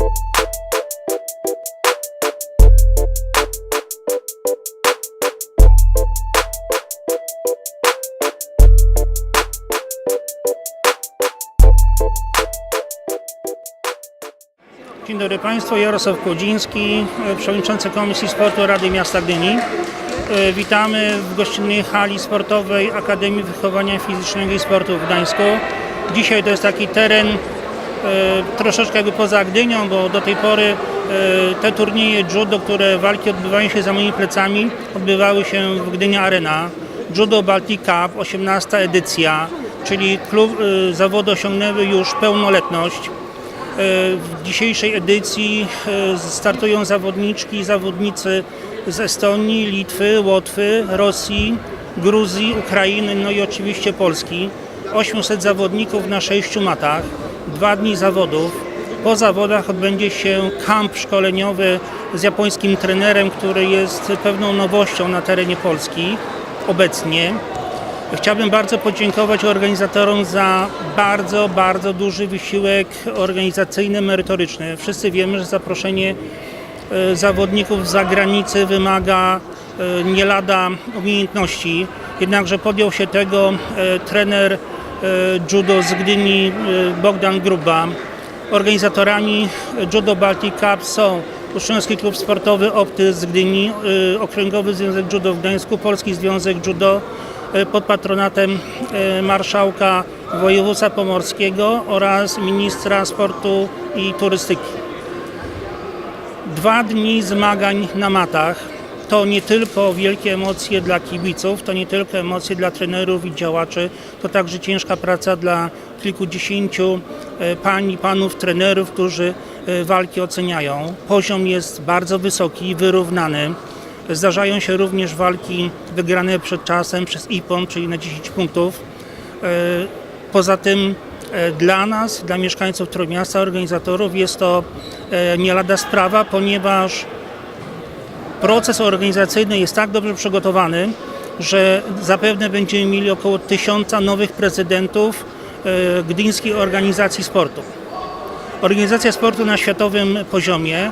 Dzień dobry Państwu, Jarosław Kłodziński, Przewodniczący Komisji Sportu Rady Miasta Gdyni. E, Witamy w gościnnej hali sportowej Akademii Wychowania Fizycznego i Sportu w Gdańsku. Dzisiaj to jest taki teren troszeczkę jakby poza Gdynią, bo do tej pory e, te turnieje judo, które walki odbywają się za moimi plecami, odbywały się w Gdyni Arena. Judo Baltic Cup, 18 edycja, czyli klub, e, zawody osiągnęły już pełnoletność. W dzisiejszej edycji e, startują zawodniczki i zawodnicy z Estonii, Litwy, Łotwy, Rosji, Gruzji, Ukrainy, no i oczywiście Polski. 800 zawodników na 6 matach, dwa dni zawodów. Po zawodach odbędzie się kamp szkoleniowy z japońskim trenerem, który jest pewną nowością na terenie Polski obecnie. Chciałbym bardzo podziękować organizatorom za bardzo, bardzo duży wysiłek organizacyjny, merytoryczny. Wszyscy wiemy, że zaproszenie e, zawodników z zagranicy wymaga e, nie lada umiejętności. Jednakże podjął się tego e, trener judo z Gdyni e, Bogdan Gruba. Organizatorami Judo Baltic Cup są Ustrząski Klub Sportowy Opty z Gdyni, y, Okręgowy Związek Judo w Gdańsku, Polski Związek Judo pod patronatem marszałka województwa pomorskiego oraz ministra sportu i turystyki. Dwa dni zmagań na matach to nie tylko wielkie emocje dla kibiców, to nie tylko emocje dla trenerów i działaczy, to także ciężka praca dla kilkudziesięciu e, pań i panów trenerów, którzy e, walki oceniają. Poziom jest bardzo wysoki, wyrównany. Zdarzają się również walki wygrane przed czasem przez IPON, czyli na 10 punktów. E, Poza tym dla nas, dla mieszkańców Trójmiasta, organizatorów jest to nie lada sprawa, ponieważ proces organizacyjny jest tak dobrze przygotowany, że zapewne będziemy mieli około tysiąca nowych prezydentów e, gdyńskiej organizacji sportu. Organizacja sportu na światowym poziomie. E,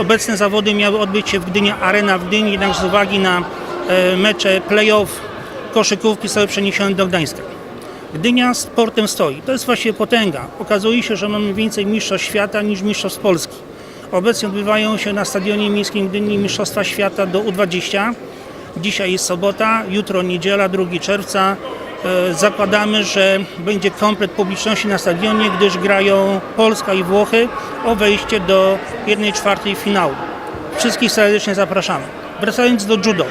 Obecne zawody miały odbyć się w Gdyni Arena w Gdyni, jednak z uwagi na e, mecze play-off koszykówki zostały przeniesione do Gdańska. Gdynia sportem stoi. To jest właściwie potęga. Okazuje się, że mamy więcej mistrzostw świata niż mistrzostw Polski. Obecnie odbywają się na Stadionie Miejskim Gdyni Mistrzostwa Świata do U20. Dzisiaj jest sobota, jutro niedziela, 2 czerwca. E, Zakładamy, że będzie komplet publiczności na stadionie, gdyż grają Polska i Włochy o wejście do 1 czwartej finału. Wszystkich serdecznie zapraszamy. Wracając do judo.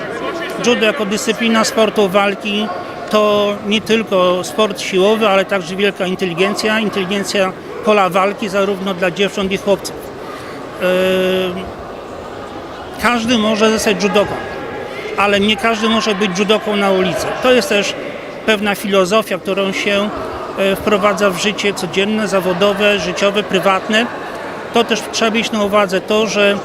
Judo jako dyscyplina sportu walki to nie tylko sport siłowy, ale także wielka inteligencja, inteligencja pola walki zarówno dla dziewcząt i chłopców. Yy, Każdy może zostać judoką, ale nie każdy może być judoką na ulicy. To jest też pewna filozofia, którą się e, wprowadza w życie codzienne, zawodowe, życiowe, prywatne. To też trzeba mieć na uwadze to, że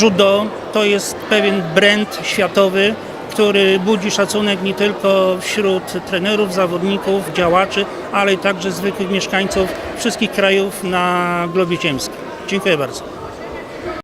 judo to jest pewien brand światowy, który budzi szacunek nie tylko wśród trenerów, zawodników, działaczy, ale także zwykłych mieszkańców wszystkich krajów na globie ziemskim. Dziękuję bardzo.